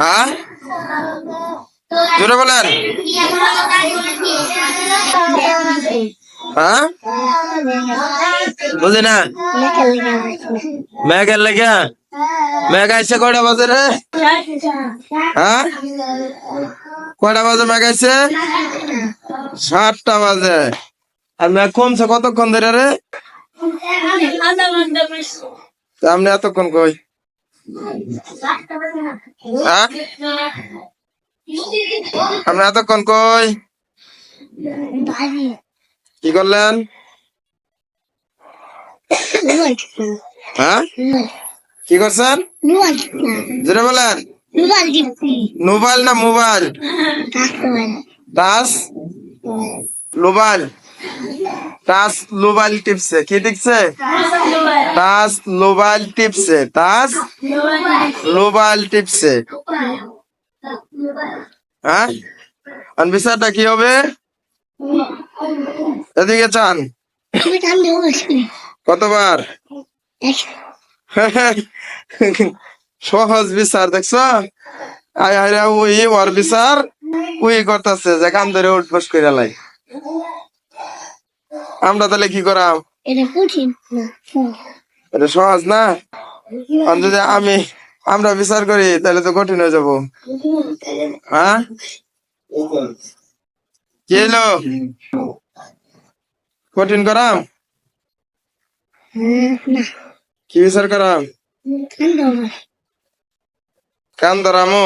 হ্যাঁ? জোরে বলেন। হ্যাঁ? বুঝি না। মেঘের লেগে। মেঘ আইসে কয়টা বাজে রে? হ্যাঁ? কয়টা বাজে মেঘ আইসে সাতটা বাজে। আর মেঘ কমছে কতক্ষণ ধরে রে? আপনি এতক্ষণ কই? আপনি এতক্ষণ কই? কি করলেন? হ্যাঁ? কি করছেন? জোরে বলেন। মোবাইল না মোবাইল। দাস? মোবাইল। টাচ মোবাইল টিপছে কি দেখছে? টাচ মোবাইল টিপছে টাচ মোবাইল টিপছে হ্যাঁ? বিচারটা কি হবে? এদিকে চান। কতবার? সহজ বিচার, দেখছ? ওই ওর বিচার, ওই করতেছে, যে কাম ধরে উঠবস করে লাই। আমরা তাহলে কি করাম? এটা কঠিন এটা সহজ না? যদি আমি আমরা বিচার করি তাহলে তো কঠিন হয়ে যাব। হ্যাঁ? কি কঠিন করাম? কি বিচার করাম? কান ধরামো